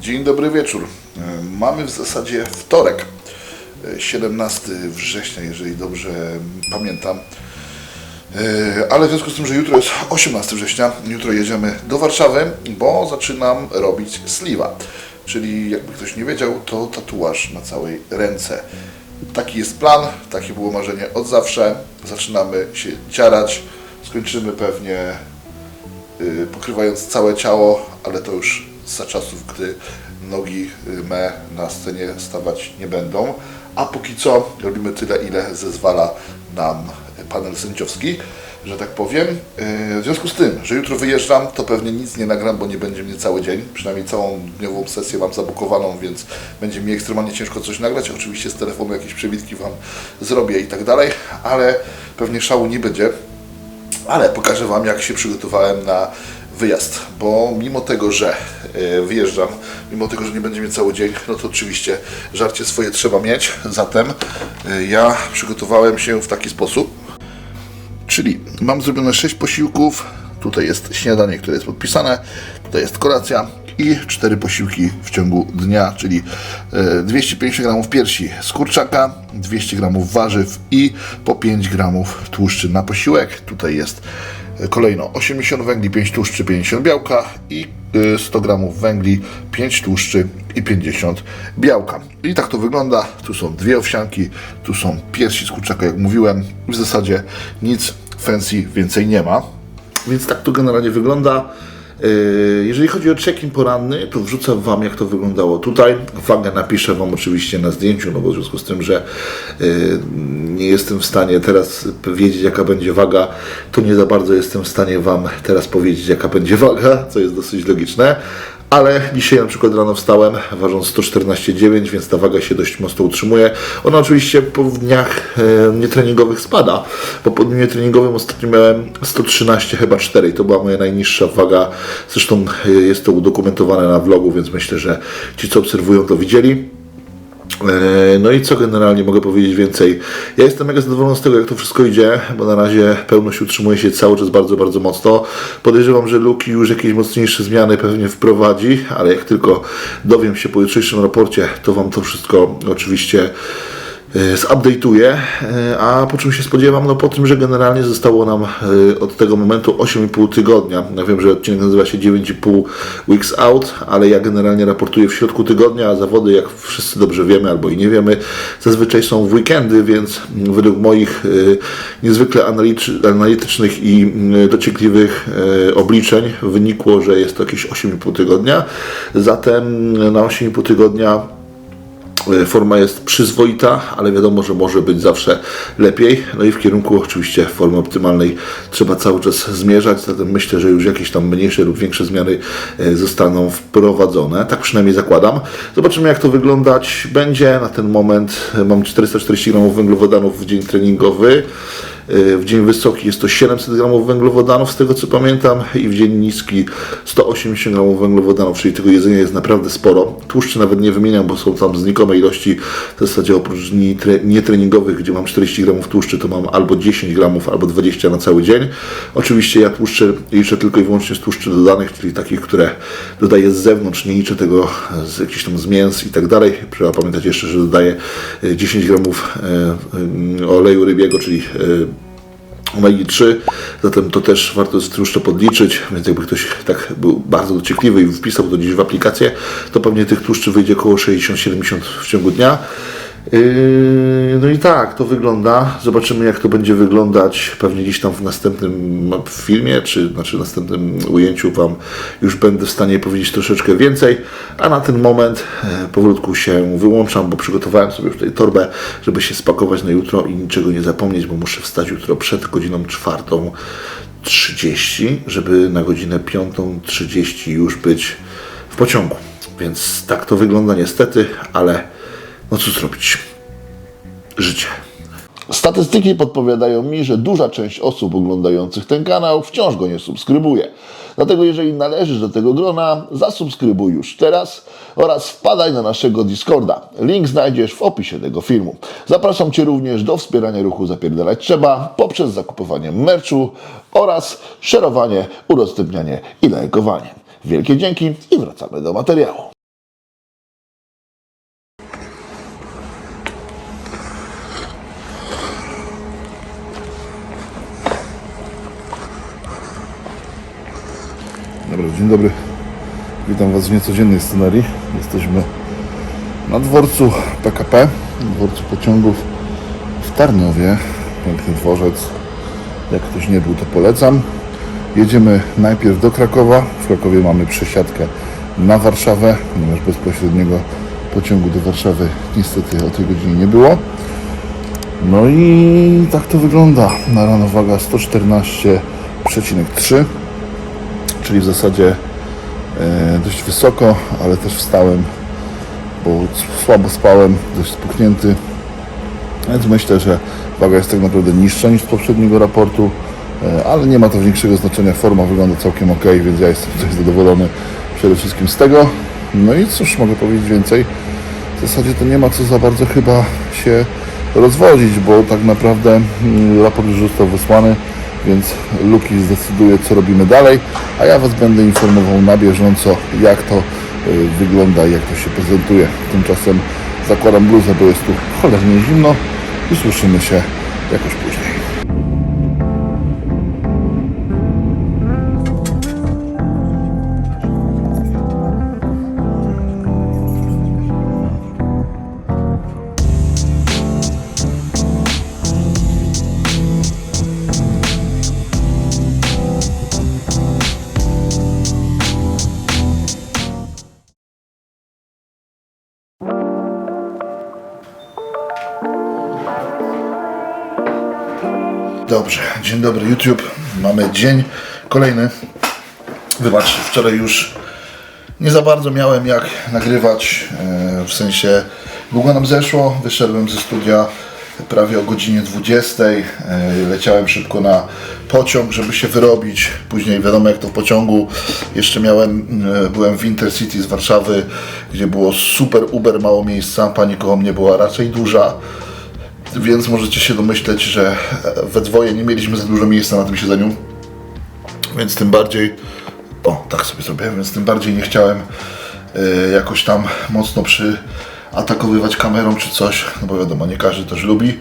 Dzień dobry wieczór. Mamy w zasadzie wtorek, e, 17 września, jeżeli dobrze pamiętam. Ale w związku z tym, że jutro jest 18 września, jutro jedziemy do Warszawy, bo zaczynam robić sliwa. Czyli jakby ktoś nie wiedział, to tatuaż na całej ręce. Taki jest plan, takie było marzenie od zawsze. Zaczynamy się ciarać, skończymy pewnie y, pokrywając całe ciało, ale to już za czasów, gdy nogi y, me na scenie stawać nie będą. A póki co robimy tyle, ile zezwala nam panel sędziowski, że tak powiem. Y, W związku z tym, że jutro wyjeżdżam, to pewnie nic nie nagram, bo nie będzie mnie cały dzień. Przynajmniej całą dniową sesję mam zabukowaną, więc będzie mi ekstremalnie ciężko coś nagrać. Oczywiście z telefonu jakieś przebitki Wam zrobię i tak dalej, ale pewnie szału nie będzie ale pokażę Wam, jak się przygotowałem na wyjazd, bo mimo tego, że e, wyjeżdżam, mimo tego, że nie będzie mnie cały dzień, no to oczywiście żarcie swoje trzeba mieć, zatem e, ja przygotowałem się w taki sposób, czyli mam zrobione 6 posiłków, tutaj jest śniadanie, które jest podpisane, tutaj jest kolacja i 4 posiłki w ciągu dnia, czyli e, 250 gramów piersi z kurczaka, 200 gramów warzyw i po 5 gramów tłuszczy na posiłek. Tutaj jest e, kolejno 80 węgli, 5 tłuszczy, 50 białka i e, 100 gramów węgli, 5 tłuszczy i 50 białka. I tak to wygląda. Tu są dwie owsianki, tu są piersi z kurczaka, jak mówiłem. W zasadzie nic fancy więcej nie ma. Więc tak to generalnie wygląda. Yy, Jeżeli chodzi o check-in poranny, to wrzucę Wam, jak to wyglądało tutaj. Wagę napiszę Wam oczywiście na zdjęciu, no bo w związku z tym, że yy, nie jestem w stanie teraz wiedzieć, jaka będzie waga, to nie za bardzo jestem w stanie Wam teraz powiedzieć, jaka będzie waga, co jest dosyć logiczne. Ale dzisiaj na przykład rano wstałem ważąc 114,9, więc ta waga się dość mocno utrzymuje. Ona oczywiście po dniach e, nietreningowych spada, bo po dniu nietreningowym ostatnio miałem 113 chyba 4 i to była moja najniższa waga. Zresztą e, jest to udokumentowane na vlogu, więc myślę, że ci co obserwują to widzieli. E, No i co generalnie mogę powiedzieć więcej? Ja jestem mega zadowolony z tego, jak to wszystko idzie, bo na razie pełność utrzymuje się cały czas bardzo, bardzo mocno. Podejrzewam, że Luki już jakieś mocniejsze zmiany pewnie wprowadzi, ale jak tylko dowiem się po jutrzejszym raporcie, to Wam to wszystko oczywiście zupdate'uję, e, a po czym się spodziewam? No po tym, że generalnie zostało nam e, od tego momentu 8,5 tygodnia. Ja wiem, że odcinek nazywa się 9,5 weeks out, ale ja generalnie raportuję w środku tygodnia, a zawody, jak wszyscy dobrze wiemy albo i nie wiemy, zazwyczaj są w weekendy, więc według moich niezwykle analitycz- analitycznych i dociekliwych obliczeń wynikło, że jest to jakieś 8,5 tygodnia. Zatem na 8,5 tygodnia Forma jest przyzwoita, ale wiadomo, że może być zawsze lepiej. No i w kierunku oczywiście formy optymalnej trzeba cały czas zmierzać, zatem myślę, że już jakieś tam mniejsze lub większe zmiany e, zostaną wprowadzone. Tak przynajmniej zakładam. Zobaczymy jak to wyglądać będzie. Na ten moment e, mam 440 gramów węglowodanów w dzień treningowy. W dzień wysoki jest to 700 gramów węglowodanów, z tego co pamiętam, i w dzień niski 180 gramów węglowodanów, czyli tego jedzenia jest naprawdę sporo. Tłuszczy nawet nie wymieniam, bo są tam znikome ilości. W zasadzie oprócz dni tre- nietreningowych, gdzie mam 40 gramów tłuszczy, to mam albo 10 gramów, albo 20 na cały dzień. Oczywiście ja tłuszcze liczę tylko i wyłącznie z tłuszczy dodanych, czyli takich, które dodaję z zewnątrz, nie liczę tego z jakichś tam z mięs i tak dalej. Trzeba pamiętać jeszcze, że dodaję e, 10 gramów e, e, oleju rybiego, czyli e, omegi 3, zatem to też warto jest tłuszcze podliczyć, więc jakby ktoś tak był bardzo dociekliwy i wpisał to gdzieś w aplikację, to pewnie tych tłuszczy wyjdzie około 60-70 w ciągu dnia. Yy, No i tak to wygląda. Zobaczymy jak to będzie wyglądać pewnie gdzieś tam w następnym filmie, czy znaczy w następnym ujęciu Wam już będę w stanie powiedzieć troszeczkę więcej, a na ten moment e, powolutku się wyłączam, bo przygotowałem sobie już tutaj torbę, żeby się spakować na jutro i niczego nie zapomnieć, bo muszę wstać jutro przed godziną czwartą 30, żeby na godzinę 5.30 już być w pociągu. Więc tak to wygląda niestety, ale no co zrobić? Życie. Statystyki podpowiadają mi, że duża część osób oglądających ten kanał wciąż go nie subskrybuje. Dlatego jeżeli należysz do tego grona, zasubskrybuj już teraz oraz wpadaj na naszego Discorda. Link znajdziesz w opisie tego filmu. Zapraszam Cię również do wspierania ruchu Zapierdalać Trzeba poprzez zakupywanie merchu oraz szerowanie, udostępnianie i lajkowanie. Wielkie dzięki i wracamy do materiału. Dobra, dzień dobry. Witam Was w niecodziennej scenarii. Jesteśmy na dworcu PKP, dworcu pociągów w Tarnowie. Piękny dworzec. Jak ktoś nie był, to polecam. Jedziemy najpierw do Krakowa. W Krakowie mamy przesiadkę na Warszawę, ponieważ bezpośredniego pociągu do Warszawy niestety o tej godzinie nie było. No i tak to wygląda. Na rano waga 114,3 czyli w zasadzie e, dość wysoko, ale też wstałem, bo słabo spałem, dość spuchnięty. Więc myślę, że waga jest tak naprawdę niższa niż z poprzedniego raportu, e, ale nie ma to większego znaczenia. Forma wygląda całkiem ok, więc ja jestem dość zadowolony przede wszystkim z tego. No i cóż mogę powiedzieć więcej? W zasadzie to nie ma co za bardzo chyba się rozwodzić, bo tak naprawdę mm, raport już został wysłany, więc Luki zdecyduje, co robimy dalej, a ja Was będę informował na bieżąco, jak to y, wygląda i jak to się prezentuje. Tymczasem zakładam bluzę, bo jest tu cholernie zimno i słyszymy się jakoś później. Dobry YouTube. Mamy dzień kolejny. Wybacz, wczoraj już nie za bardzo miałem jak nagrywać. e, W sensie długo nam zeszło. Wyszedłem ze studia prawie o godzinie 20. e, Leciałem szybko na pociąg, żeby się wyrobić. Później wiadomo jak to w pociągu. Jeszcze miałem, e, byłem w Intercity z Warszawy, gdzie było super uber mało miejsca. Pani koło mnie była raczej duża. Więc możecie się domyśleć, że we dwoje nie mieliśmy za dużo miejsca na tym siedzeniu. Więc tym bardziej. O, tak sobie zrobiłem, więc tym bardziej nie chciałem e, jakoś tam mocno przyatakowywać kamerą czy coś, no bo wiadomo, nie każdy też lubi.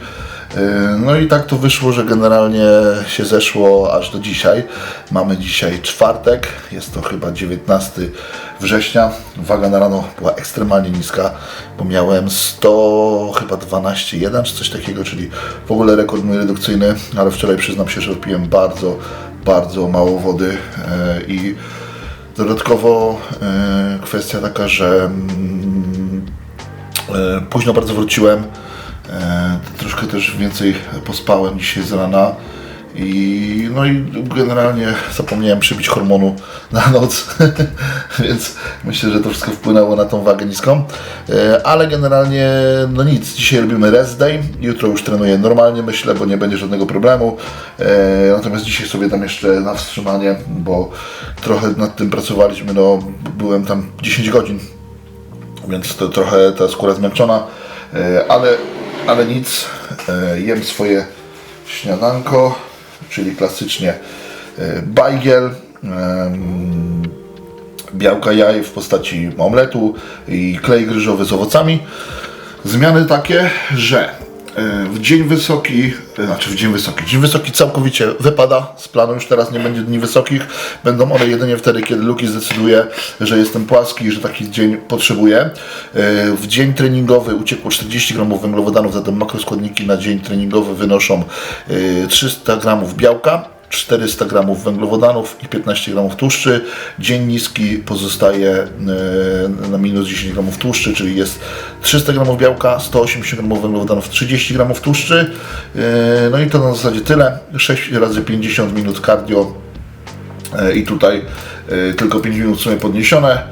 E, No i tak to wyszło, że generalnie się zeszło aż do dzisiaj. Mamy dzisiaj czwartek, jest to chyba 19 września. Waga na rano była ekstremalnie niska, bo miałem 100, chyba 12,1 czy coś takiego, czyli w ogóle rekord mój redukcyjny, ale wczoraj przyznam się, że piłem bardzo, bardzo mało wody e, i dodatkowo e, kwestia taka, że mm, Późno bardzo wróciłem. E, Troszkę też więcej pospałem dzisiaj z rana. I, no i generalnie zapomniałem przybić hormonu na noc, więc myślę, że to wszystko wpłynęło na tą wagę niską. E, Ale generalnie, no nic, dzisiaj robimy rest day, jutro już trenuję normalnie, myślę, bo nie będzie żadnego problemu. E, Natomiast dzisiaj sobie tam jeszcze na wstrzymanie, bo trochę nad tym pracowaliśmy, no byłem tam 10 godzin więc to trochę ta skóra zmęczona, ale, ale nic, e, jem swoje śniadanko, czyli klasycznie e, bajgiel, białka jaj w postaci omletu i klej ryżowy z owocami. Zmiany takie, że w dzień wysoki, e, znaczy w dzień wysoki, dzień wysoki całkowicie wypada z planu, już teraz nie będzie dni wysokich, będą one jedynie wtedy, kiedy Luki zdecyduje, że jestem płaski i że taki dzień potrzebuję. E, W dzień treningowy uciekło 40 gramów węglowodanów, zatem makroskładniki na dzień treningowy wynoszą e, 300 gramów białka, 400 gramów węglowodanów i 15 gramów tłuszczy. Dzień niski pozostaje e, na minus 10 gramów tłuszczy, czyli jest 300 gramów białka, 180 gramów węglowodanów, 30 gramów tłuszczy. E, No i to na zasadzie tyle. 6 razy 50 minut cardio E, i tutaj tylko 5 minut w sumie podniesione.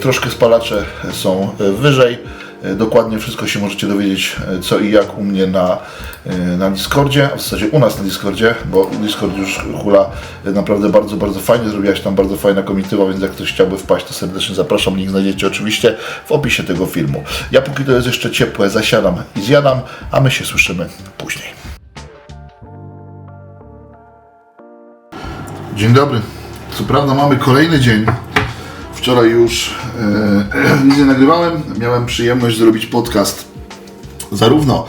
Troszkę spalacze są wyżej. E, Dokładnie wszystko się możecie dowiedzieć, e, co i jak u mnie na, e, na Discordzie, a w zasadzie u nas na Discordzie, bo Discord już hula naprawdę bardzo, bardzo fajnie, zrobiła się tam bardzo fajna komitywa, więc jak ktoś chciałby wpaść, to serdecznie zapraszam, link znajdziecie oczywiście w opisie tego filmu. Ja póki to jest jeszcze ciepłe, zasiadam i zjadam, a my się słyszymy później. Dzień dobry. Co prawda mamy kolejny dzień. Wczoraj już e, nic nie nagrywałem. Miałem przyjemność zrobić podcast zarówno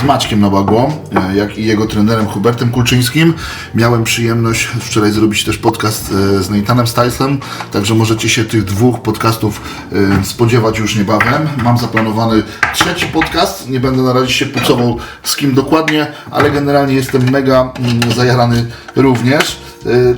z Maćkiem Nowagłą, e, jak i jego trenerem Hubertem Kulczyńskim. Miałem przyjemność wczoraj zrobić też podcast e, z Nathanem Styslem, także możecie się tych dwóch podcastów e, spodziewać już niebawem. Mam zaplanowany trzeci podcast, nie będę na razie się pucował z kim dokładnie, ale generalnie jestem mega mm, zajarany również.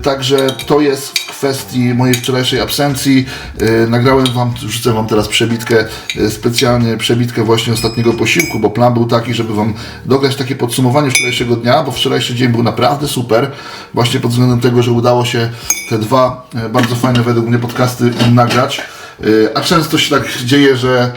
Także to jest kwestii mojej wczorajszej absencji. E, Nagrałem Wam, wrzucę Wam teraz przebitkę, e, specjalnie przebitkę właśnie ostatniego posiłku, bo plan był taki, żeby Wam dograć takie podsumowanie wczorajszego dnia, bo wczorajszy dzień był naprawdę super, właśnie pod względem tego, że udało się te dwa e, bardzo fajne według mnie podcasty nagrać. A często się tak dzieje, że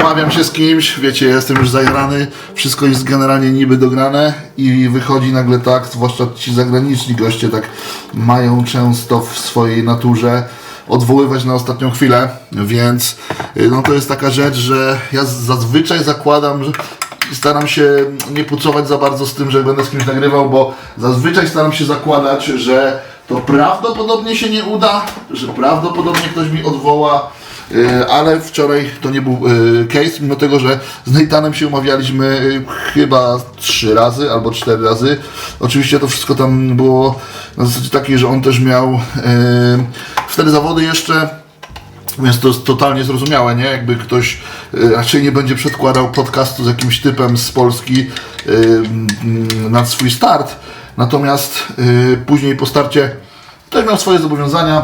umawiam się z kimś, wiecie, jestem już zajarany, wszystko jest generalnie niby dograne i wychodzi nagle tak, zwłaszcza ci zagraniczni goście tak mają często w swojej naturze odwoływać na ostatnią chwilę, więc y, no to jest taka rzecz, że ja zazwyczaj zakładam, że staram się nie pucować za bardzo z tym, że będę z kimś nagrywał, bo zazwyczaj staram się zakładać, że to prawdopodobnie się nie uda, że prawdopodobnie ktoś mi odwoła, ale wczoraj to nie był y, case, mimo tego, że z Nathanem się umawialiśmy y, chyba trzy razy albo cztery razy. Oczywiście to wszystko tam było na zasadzie takiej, że on też miał wtedy zawody jeszcze. Więc to jest totalnie zrozumiałe, nie? Jakby ktoś raczej nie będzie przedkładał podcastu z jakimś typem z Polski na swój start. Natomiast później po starcie też miał swoje zobowiązania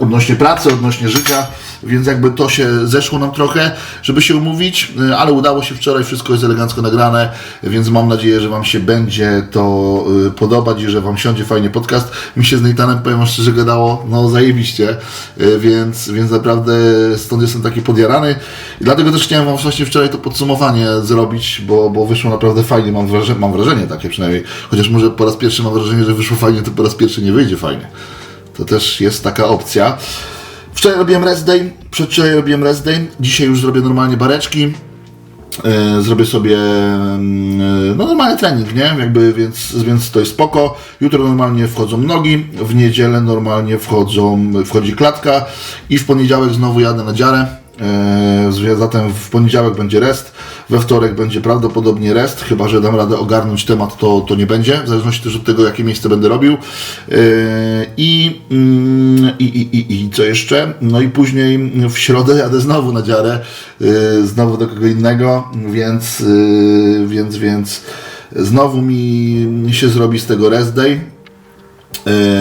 odnośnie pracy, odnośnie życia, więc jakby to się zeszło nam trochę, żeby się umówić, y, ale udało się wczoraj, wszystko jest elegancko nagrane, więc mam nadzieję, że Wam się będzie to y, podobać i że Wam siądzie fajnie podcast. Mi się z Nathanem, powiem szczerze, gadało, no zajebiście, y, więc, więc naprawdę stąd jestem taki podjarany i dlatego też chciałem Wam właśnie wczoraj to podsumowanie zrobić, bo, bo wyszło naprawdę fajnie, mam wrażenie, mam wrażenie takie przynajmniej, chociaż może po raz pierwszy mam wrażenie, że wyszło fajnie, to po raz pierwszy nie wyjdzie fajnie. To też jest taka opcja. Wczoraj robiłem rest day, przedwczoraj robiłem rest day, dzisiaj już zrobię normalnie bareczki. E, zrobię sobie mm, no normalny trening, nie? Jakby, więc, więc to jest spoko. Jutro normalnie wchodzą nogi, w niedzielę normalnie wchodzą, wchodzi klatka i w poniedziałek znowu jadę na dziarę. E, zatem w poniedziałek będzie rest, we wtorek będzie prawdopodobnie rest, chyba że dam radę ogarnąć temat, to, to nie będzie, w zależności też od tego, jakie miejsce będę robił. I, mm, i, i, i, I co jeszcze? No i później w środę jadę znowu na dziarę, e, znowu do kogo innego, więc, więc, więc znowu mi się zrobi z tego rest day.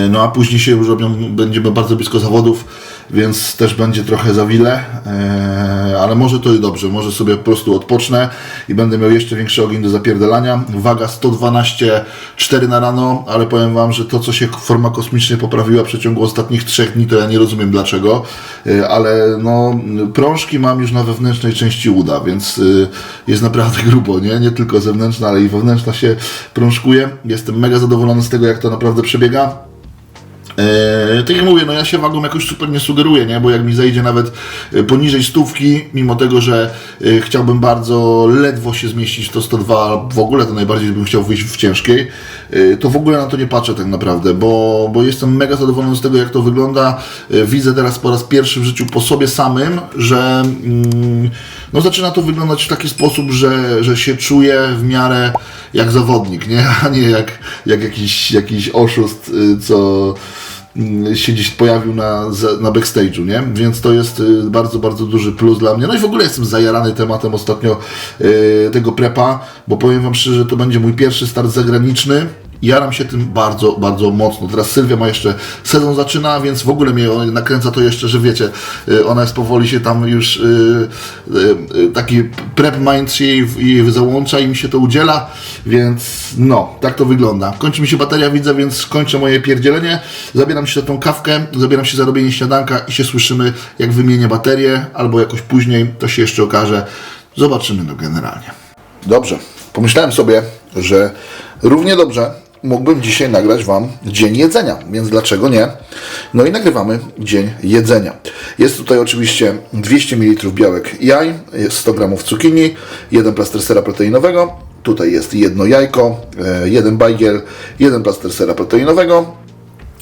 No a później się już robią, będziemy bardzo blisko zawodów, więc też będzie trochę za wile, e, ale może to i dobrze, może sobie po prostu odpocznę i będę miał jeszcze większy ogień do zapierdalania. Waga 112,4 na rano, ale powiem Wam, że to co się forma kosmicznie poprawiła w przeciągu ostatnich trzech dni, to ja nie rozumiem dlaczego, e, ale no prążki mam już na wewnętrznej części uda, więc e, jest naprawdę grubo, nie? Nie tylko zewnętrzna, ale i wewnętrzna się prążkuje. Jestem mega zadowolony z tego, jak to naprawdę przebiega. Eee, tak jak mówię, no ja się wagą jakoś super nie sugeruję, nie? bo jak mi zejdzie nawet e, poniżej stówki, mimo tego, że e, chciałbym bardzo ledwo się zmieścić to 102, w ogóle to najbardziej bym chciał wyjść w ciężkiej, e, to w ogóle na to nie patrzę tak naprawdę, bo, bo jestem mega zadowolony z tego, jak to wygląda. E, Widzę teraz po raz pierwszy w życiu po sobie samym, że mm, no zaczyna to wyglądać w taki sposób, że, że się czuję w miarę jak zawodnik, nie? a nie jak, jak jakiś, jakiś oszust, y, co się gdzieś pojawił na, na backstage'u, nie? Więc to jest y, bardzo, bardzo duży plus dla mnie. No i w ogóle jestem zajarany tematem ostatnio y, tego prepa, bo powiem Wam szczerze, to będzie mój pierwszy start zagraniczny jaram się tym bardzo, bardzo mocno. Teraz Sylwia ma jeszcze, sezon zaczyna, więc w ogóle mnie nakręca to jeszcze, że wiecie, y, ona jest powoli się tam już, y, y, taki prep mind się jej, jej załącza i mi się to udziela, więc no, tak to wygląda. Kończy mi się bateria, widzę, więc kończę moje pierdzielenie, zabieram się za tą kawkę, zabieram się za robienie śniadanka i się słyszymy, jak wymienię baterię, albo jakoś później, to się jeszcze okaże. Zobaczymy no generalnie. Dobrze. Pomyślałem sobie, że równie dobrze mógłbym dzisiaj nagrać Wam dzień jedzenia, więc dlaczego nie? No i nagrywamy dzień jedzenia. Jest tutaj oczywiście 200 ml białek jaj, jest 100 g cukinii, jeden plaster sera proteinowego, tutaj jest jedno jajko, e, jeden bajgiel, jeden plaster sera proteinowego,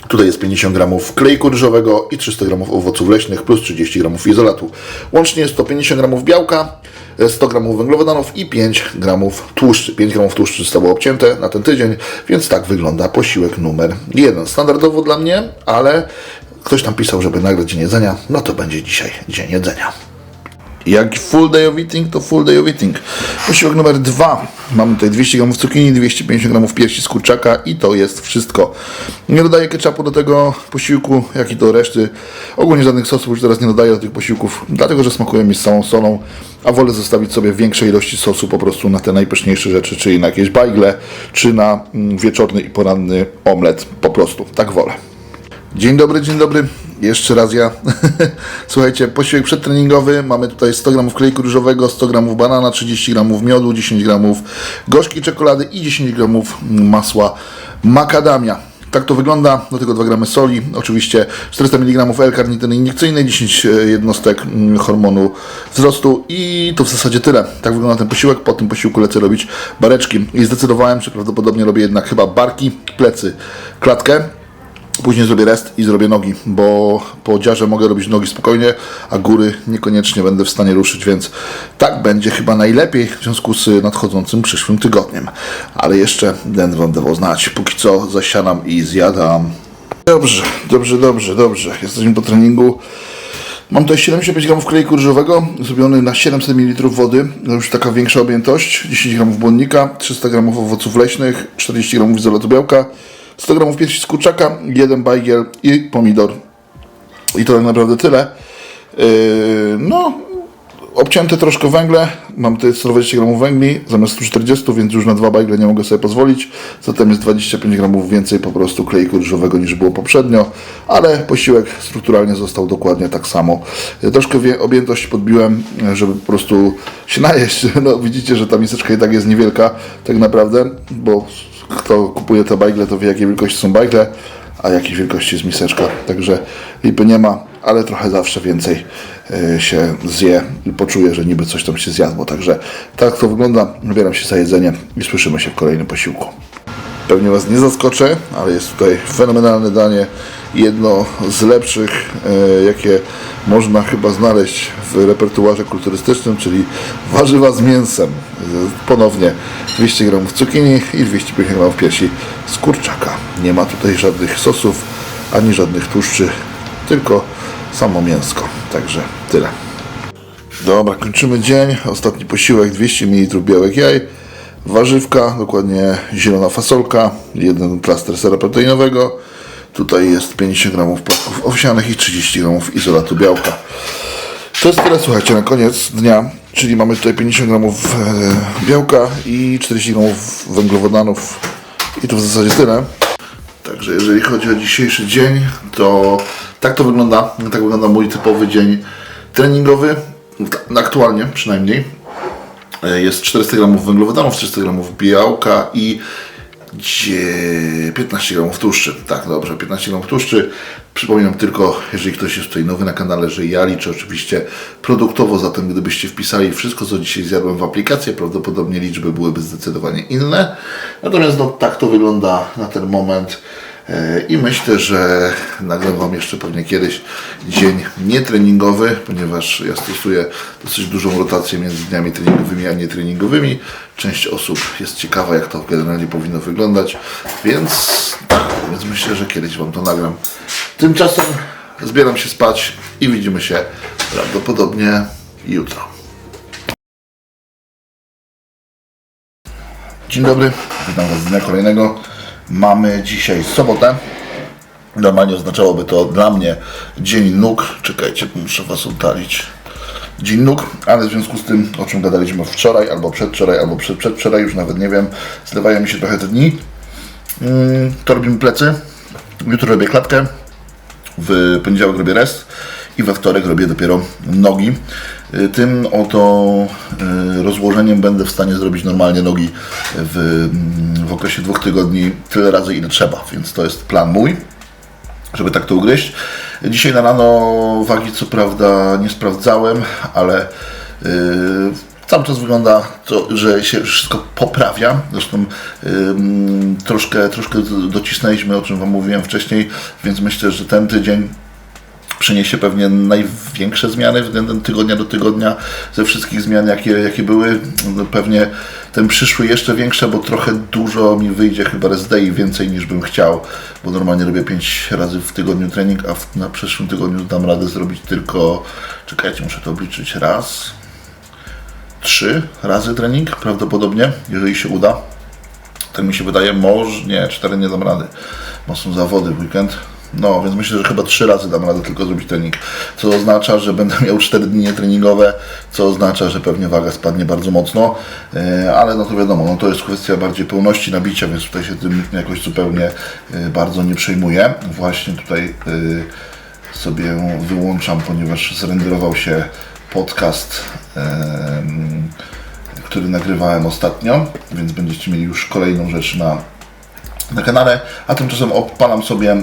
Tutaj jest 50 gramów klejku ryżowego i 300 gramów owoców leśnych plus 30 gramów izolatu. Łącznie jest to 50 gramów białka, 100 gramów węglowodanów i 5 gramów tłuszczy. 5 gramów tłuszczy zostało obcięte na ten tydzień, więc tak wygląda posiłek numer jeden. Standardowo dla mnie, ale ktoś tam pisał, żeby nagrać dzień jedzenia, no to będzie dzisiaj dzień jedzenia. Jak full day of eating, to full day of eating. Posiłek numer dwa. Mamy tutaj 200 gramów cukinii, 250 gramów piersi z kurczaka i to jest wszystko. Nie dodaję ketchupu do tego posiłku, jak i do reszty. Ogólnie żadnych sosów już teraz nie dodaję do tych posiłków, dlatego że smakują mi z całą solą, a wolę zostawić sobie większej ilości sosu po prostu na te najpyszniejsze rzeczy, czyli na jakieś bajgle, czy na mm, wieczorny i poranny omlet. Po prostu, tak wolę. Dzień dobry, dzień dobry. Jeszcze raz ja. Słuchajcie, posiłek przedtreningowy. Mamy tutaj 100 g klejku ryżowego, 100 g banana, 30 g miodu, 10 g gorzkiej czekolady i 10 g masła makadamia. Tak to wygląda, do tego 2 g soli, oczywiście 400 mg L-karnityny iniekcyjnej, 10 jednostek mm, hormonu wzrostu i to w zasadzie tyle. Tak wygląda ten posiłek, po tym posiłku lecę robić bareczki i zdecydowałem, że prawdopodobnie robię jednak chyba barki, plecy, klatkę. Później zrobię rest i zrobię nogi, bo po dziarze mogę robić nogi spokojnie, a góry niekoniecznie będę w stanie ruszyć, więc tak będzie chyba najlepiej w związku z nadchodzącym przyszłym tygodniem. Ale jeszcze będę Wam dawał znać. Póki co zasiadam i zjadam. Dobrze, dobrze, dobrze, dobrze. Jesteśmy po treningu. Mam tutaj 75 gramów klejku ryżowego, zrobiony na 700 ml wody. Już taka większa objętość. 10 gramów błonnika, 300 gramów owoców leśnych, 40 gramów izolatu białka, 100 gramów piersi z kurczaka, jeden bajgiel i pomidor. I to tak naprawdę tyle. Yy, no, obcięte troszkę węgle. Mam tutaj 120 gramów węgli zamiast 140, więc już na dwa bajgle nie mogę sobie pozwolić. Zatem jest 25 gramów więcej po prostu klejku ryżowego niż było poprzednio, ale posiłek strukturalnie został dokładnie tak samo. Troszkę objętość podbiłem, żeby po prostu się najeść. No, widzicie, że ta miseczka i tak jest niewielka, tak naprawdę, bo kto kupuje te bajgle, to wie jakiej wielkości są bajgle, a jakiej wielkości jest miseczka. Także lipy nie ma, ale trochę zawsze więcej y, się zje i poczuje, że niby coś tam się zjadło. Także tak to wygląda. Wybieram się za jedzenie i słyszymy się w kolejnym posiłku. Pewnie Was nie zaskoczę, ale jest tutaj fenomenalne danie. Jedno z lepszych, e, jakie można chyba znaleźć w repertuarze kulturystycznym, czyli warzywa z mięsem. E, Ponownie 200 g cukinii i 250 g piersi z kurczaka. Nie ma tutaj żadnych sosów, ani żadnych tłuszczy, tylko samo mięsko. Także tyle. Dobra, kończymy dzień. Ostatni posiłek 200 ml białek jaj, warzywka, dokładnie zielona fasolka, jeden plaster sera proteinowego. Tutaj jest 50 g płatków owsianych i 30 g izolatu białka. To jest tyle, słuchajcie, na koniec dnia, czyli mamy tutaj 50 g e, białka i 40 g węglowodanów i to w zasadzie tyle. Także jeżeli chodzi o dzisiejszy dzień, to tak to wygląda. Tak wygląda mój typowy dzień treningowy, aktualnie przynajmniej. E, Jest 400 gramów węglowodanów, 300 gramów białka i dzie- 15 gramów tłuszczy. Tak, dobrze, 15 gramów tłuszczy. Przypominam tylko, jeżeli ktoś jest tutaj nowy na kanale, że ja liczę oczywiście produktowo, zatem gdybyście wpisali wszystko, co dzisiaj zjadłem w aplikację, prawdopodobnie liczby byłyby zdecydowanie inne. Natomiast no, tak to wygląda na ten moment. E, I myślę, że nagram Wam jeszcze pewnie kiedyś dzień nietreningowy, ponieważ ja stosuję dosyć dużą rotację między dniami treningowymi a nietreningowymi. Część osób jest ciekawa, jak to generalnie powinno wyglądać, więc, więc myślę, że kiedyś Wam to nagram. Tymczasem zbieram się spać i widzimy się prawdopodobnie jutro. Dzień dobry, witam Was z dnia kolejnego. Mamy dzisiaj sobotę. Normalnie oznaczałoby to dla mnie dzień nóg. Czekajcie, muszę Was oddalić. Dzień nóg, ale w związku z tym, o czym gadaliśmy wczoraj, albo przedwczoraj, albo przed, przedwczoraj, już nawet nie wiem, zlewają mi się trochę te dni. Mm, to robimy plecy. Jutro robię klatkę. W poniedziałek robię rest i we wtorek robię dopiero nogi. Y, Tym oto y, rozłożeniem będę w stanie zrobić normalnie nogi w, w okresie dwóch tygodni tyle razy ile trzeba, więc to jest plan mój żeby tak to ugryźć. Dzisiaj na rano wagi co prawda nie sprawdzałem, ale yy, cały czas wygląda to, że się wszystko poprawia. Zresztą yy, troszkę, troszkę docisnęliśmy, o czym Wam mówiłem wcześniej, więc myślę, że ten tydzień przyniesie pewnie największe zmiany względem tygodnia do tygodnia ze wszystkich zmian, jakie, jakie były. No pewnie ten przyszły jeszcze większe, bo trochę dużo mi wyjdzie chyba day więcej niż bym chciał, bo normalnie robię 5 razy w tygodniu trening, a w, na przyszłym tygodniu dam radę zrobić tylko, czekajcie, muszę to obliczyć, raz, trzy razy trening prawdopodobnie, jeżeli się uda. Tak mi się wydaje, może nie, cztery nie dam rady, bo są zawody w weekend. No, więc myślę, że chyba trzy razy dam radę tylko zrobić trening. Co oznacza, że będę miał 4 dni treningowe, co oznacza, że pewnie waga spadnie bardzo mocno, e, ale no to wiadomo, no to jest kwestia bardziej pełności nabicia, więc tutaj się tym jakoś zupełnie e, bardzo nie przejmuję. Właśnie tutaj e, sobie wyłączam, ponieważ zrenderował się podcast. który nagrywałem ostatnio, więc będziecie mieli już kolejną rzecz na, na kanale, a tymczasem odpalam sobie e,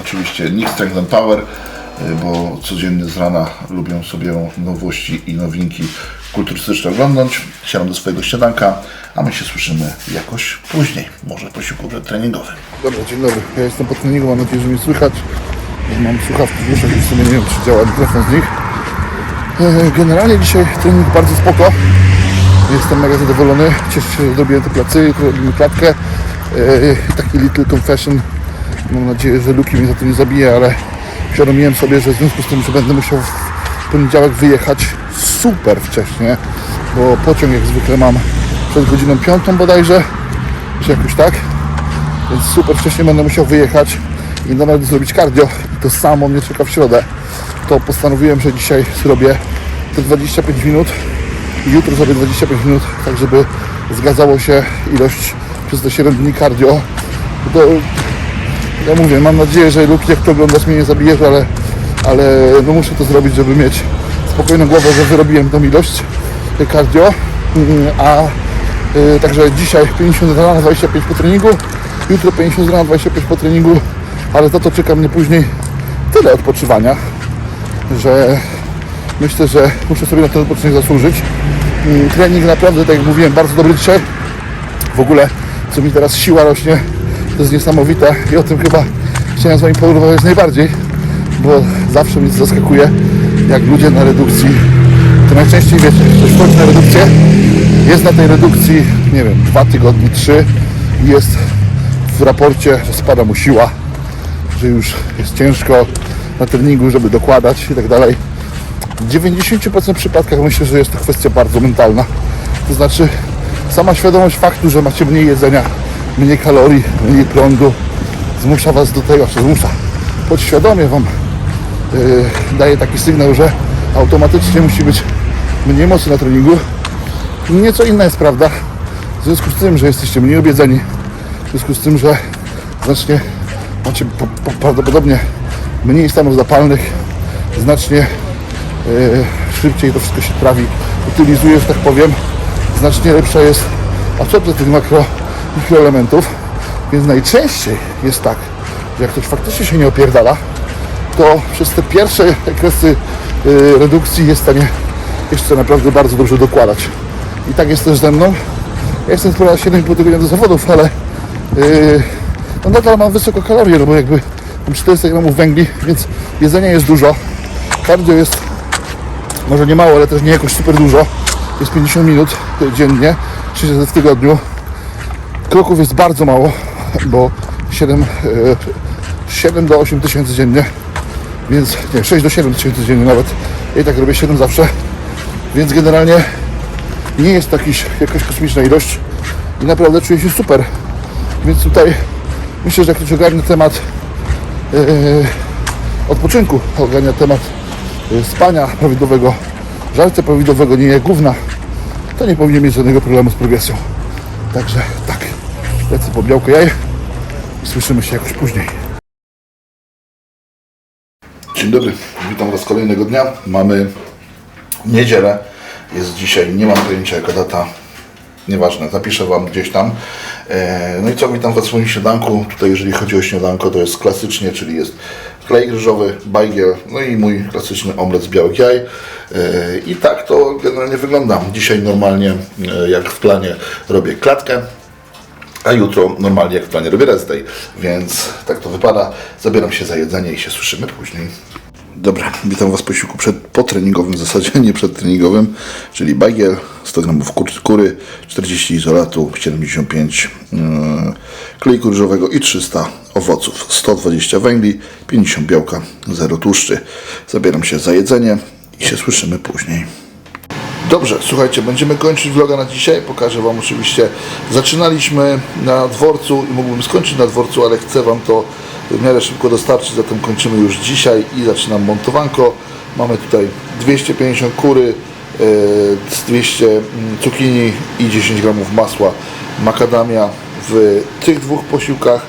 oczywiście Nick Strength and Power, e, bo codziennie z rana lubię sobie nowości i nowinki kulturystyczne oglądać. Siadam do swojego śniadanka, a my się słyszymy jakoś później, może po siłku treningowym. Dobra, dzień dobry. Ja jestem po treningu, mam nadzieję, że mnie słychać. Mam słuchawki w uszach i w sumie nie wiem, czy działa mikrofon z nich. E, Generalnie dzisiaj trening bardzo spoko. Jestem mega zadowolony. Cieszę się, że zrobiłem te jutro robimy klatkę. E, Taki little confession. Mam nadzieję, że Luki mnie za to nie zabije, ale uświadomiłem sobie, że w związku z tym, że będę musiał w poniedziałek wyjechać super wcześnie, bo pociąg jak zwykle mam przed godziną piątą bodajże, czy jakoś tak więc super wcześnie będę musiał wyjechać i nawet zrobić cardio. To samo mnie czeka w środę. To postanowiłem, że dzisiaj zrobię te 25 minut jutro zrobię 25 minut, tak żeby zgadzało się ilość przez te 7 dni cardio. To, ja mówię, mam nadzieję, że Luki, jak to oglądasz, mnie nie zabijesz, ale, ale no muszę to zrobić, żeby mieć spokojną głowę, że wyrobiłem tą ilość cardio. A y, także dzisiaj 50 rano, 25 po treningu, jutro 50 rano, 25 po treningu, ale za to czeka mnie później tyle odpoczywania, że myślę, że muszę sobie na ten odpoczynek zasłużyć. Trening naprawdę, tak jak mówiłem, bardzo dobry dzisiaj. W ogóle, co mi teraz siła rośnie, to jest niesamowite i o tym chyba chciałem z Wami porozmawiać najbardziej, bo zawsze mnie zaskakuje, jak ludzie na redukcji, to najczęściej wiecie, ktoś wchodzi na redukcję, jest na tej redukcji, nie wiem, dwa tygodnie, trzy i jest w raporcie, że spada mu siła, że już jest ciężko na treningu, żeby dokładać i tak dalej. W 90% przypadkach myślę, że jest to kwestia bardzo mentalna. To znaczy sama świadomość faktu, że macie mniej jedzenia, mniej kalorii, mniej prądu zmusza Was do tego, czy zmusza, podświadomie Wam yy, daje taki sygnał, że automatycznie musi być mniej mocy na treningu. Nieco inna jest prawda, w związku z tym, że jesteście mniej obiedzeni, w związku z tym, że znacznie macie po, po, prawdopodobnie mniej stanów zapalnych, znacznie e, szybciej to wszystko się trawi, utylizuje, że tak powiem, znacznie lepsza jest absorpcja tych makro, mikroelementów, więc najczęściej jest tak, że jak ktoś faktycznie się nie opierdala, to przez te pierwsze okresy y, redukcji jest w stanie jeszcze naprawdę bardzo dobrze dokładać. I tak jest też ze mną. Ja jestem ponad 7,5 tygodnia do zawodów, ale yy, no nadal mam wysoko kalorie, no bo jakby mam 400 gramów węgli, więc jedzenia jest dużo. Cardio jest może nie mało, ale też nie jakoś super dużo. Jest 50 minut dziennie, 3 razy w tygodniu. Kroków jest bardzo mało, bo 7, yy, 7 do 8 tysięcy dziennie więc nie, 6 do 7 tysięcy dziennie nawet. Ja i tak robię 7 zawsze. Więc generalnie nie jest to jakiś, jakaś kosmiczna ilość i naprawdę czuję się super. Więc tutaj myślę, że jak ktoś ogarnia temat e, odpoczynku, ogarnia temat e, spania prawidłowego, żarcia prawidłowego, nie gówna, to nie powinien mieć żadnego problemu z progresją. Także tak, lecę po białko jaj i słyszymy się jakoś później. Dzień dobry, witam Was kolejnego dnia. Mamy niedzielę. Jest dzisiaj, nie mam pojęcia jaka data. Nieważne, zapiszę Wam gdzieś tam. E, No i co, witam Was w swoim śniadanku. Tutaj jeżeli chodzi o śniadanko, to jest klasycznie, czyli jest klej ryżowy, bajgiel, no i mój klasyczny omlet z białych jaj. E, I tak to generalnie wygląda. Dzisiaj normalnie, e, jak w planie, robię klatkę. A jutro normalnie jak w planie robię rest day, więc tak to wypada. Zabieram się za jedzenie i się słyszymy później. Dobra, witam Was po posiłku przed, potreningowym w zasadzie, nie przedtreningowym, czyli bagiel, 100 g kur, kury, 40 izolatu, 75 yy, klejku ryżowego i 300 owoców, 120 węgli, 50 białka, 0 tłuszczy. Zabieram się za jedzenie i się słyszymy później. Dobrze, słuchajcie, będziemy kończyć vloga na dzisiaj. Pokażę Wam oczywiście. Zaczynaliśmy na dworcu i mógłbym skończyć na dworcu, ale chcę Wam to w miarę szybko dostarczyć, zatem kończymy już dzisiaj i zaczynam montowanko. Mamy tutaj 250 kury, e, z 200 mm, cukinii i 10 gramów masła makadamia w tych dwóch posiłkach.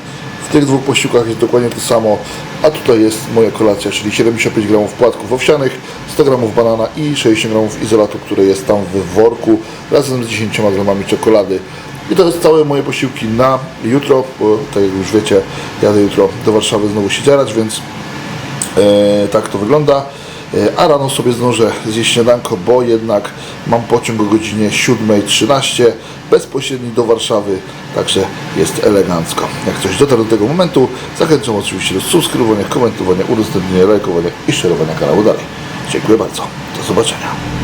W tych dwóch posiłkach jest dokładnie to samo, a tutaj jest moja kolacja, czyli 75 gramów płatków owsianych, 100 gramów banana i 60 gramów izolatu, który jest tam w worku, razem z 10 gramami czekolady. I to jest całe moje posiłki na jutro, bo tak jak już wiecie, jadę jutro do Warszawy znowu się dzierać, więc E, tak to wygląda. E, A rano sobie zdążę zjeść śniadanko, bo jednak mam pociąg o godzinie 7.13 bezpośredni do Warszawy, także jest elegancko. Jak ktoś dotarł do tego momentu, zachęcam oczywiście do subskrybowania, komentowania, udostępnienia, lajkowania i szerowania kanału dalej. Dziękuję bardzo. Do zobaczenia.